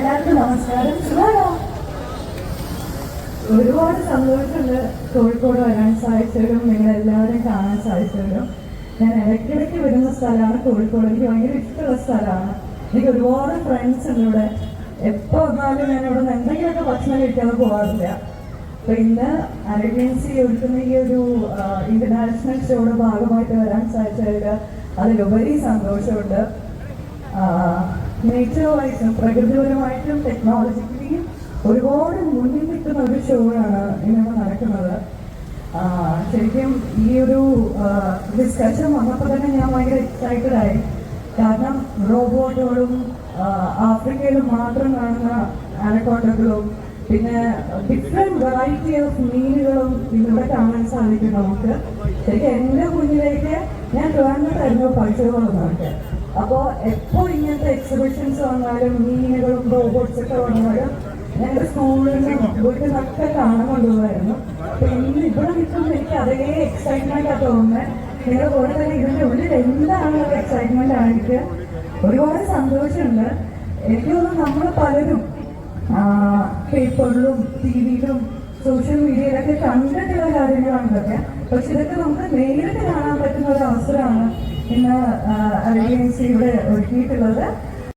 എല്ലാവർക്കും നമസ്കാരം. ഒരുപാട് സന്തോഷമുണ്ട് കോഴിക്കോട് വരാൻ സാധിച്ചവരും നിങ്ങളെല്ലാവരെയും കാണാൻ സാധിച്ചവരും ഞാൻ ഇടയ്ക്കിടയ്ക്ക് വരുന്ന സ്ഥലമാണ് കോഴിക്കോട്. എനിക്ക് ഭയങ്കര ഇഷ്ടമുള്ള സ്ഥലമാണ്. എനിക്ക് ഒരുപാട് ഫ്രണ്ട്സ് ഉണ്ട് ഇവിടെ. എപ്പോൾ വന്നാലും ഞാൻ ഇവിടെ നിന്ന് എന്തെങ്കിലുമൊക്കെ ഭക്ഷണം കഴിക്കാതെ പോകാറില്ല അപ്പൊ ഇന്ന് അരഗൻസി ഒരുക്കുന്ന ഈ ഒരു ഇന്റർനാഷണൽ ഷോയുടെ ഭാഗമായിട്ട് വരാൻ സാധിച്ചതിൽ അതിലുപരി സന്തോഷമുണ്ട്. നേച്ചർ വൈസും പ്രകൃതിപരമായിട്ടും ടെക്നോളജിക്കലിയും ഒരുപാട് മുന്നിൽ നിൽക്കുന്ന ഒരു ഷോ ആണ് ഇന്നിവിടെ നടക്കുന്നത്. ശരിക്കും ഈ ഒരു ഡിസ്കഷൻ വന്നപ്പോൾ തന്നെ ഞാൻ ഭയങ്കര എക്സൈറ്റഡ് ആയി. കാരണം റോബോട്ടുകളും ആഫ്രിക്കയിൽ മാത്രം കാണുന്ന അനക്കോണ്ടകളും പിന്നെ ഡിഫറെന്റ് വെറൈറ്റി ഓഫ് മീനുകളും ഇവിടെ കാണാൻ സാധിക്കും നമുക്ക്. ശരിക്കും എന്റെ കുഞ്ഞിലേക്ക് ഞാൻ ട്രിവാൻഡ്രത്തായിരുന്നു പഠിച്ചതുള്ളതൊക്കെ അപ്പോൾ എപ്പോൾ ഇങ്ങനത്തെ എക്സിബിഷൻസ് വന്നാലും മീനുകളും റോബോട്ട്സ് ഒക്കെ വന്നാലും ഞങ്ങളുടെ സ്കൂളിൽ നിന്നും വീട്ടിൽ നിന്നൊക്കെ കാണാൻ കൊണ്ടുപോകായിരുന്നു അപ്പൊ ഇന്ന് ഇവിടെ നിൽക്കുമ്പോൾ എനിക്ക് അതേ എക്സൈറ്റ്മെന്റ് ആ തോന്നുന്നത് നിങ്ങൾ പോലെ തന്നെ ഇതിന്റെ ഉള്ളിൽ എന്താണ് ഒരു എക്സൈറ്റ്മെന്റ് ആണ് എനിക്ക് ഒരുപാട് സന്തോഷമുണ്ട്. എനിക്ക് തോന്നുന്നു നമ്മൾ പലരും പേപ്പറിലും ടി വിയിലും സോഷ്യൽ മീഡിയയിലൊക്കെ കണ്ടിട്ടുള്ള ഇതൊക്കെ പക്ഷെ ഇതൊക്കെ നമുക്ക് നേരിട്ട് കാണാൻ പറ്റുന്ന ഒരു അവസരമാണ് ഇന്ന് അലയൻസി ഒരുക്കിയിട്ടുള്ളത്.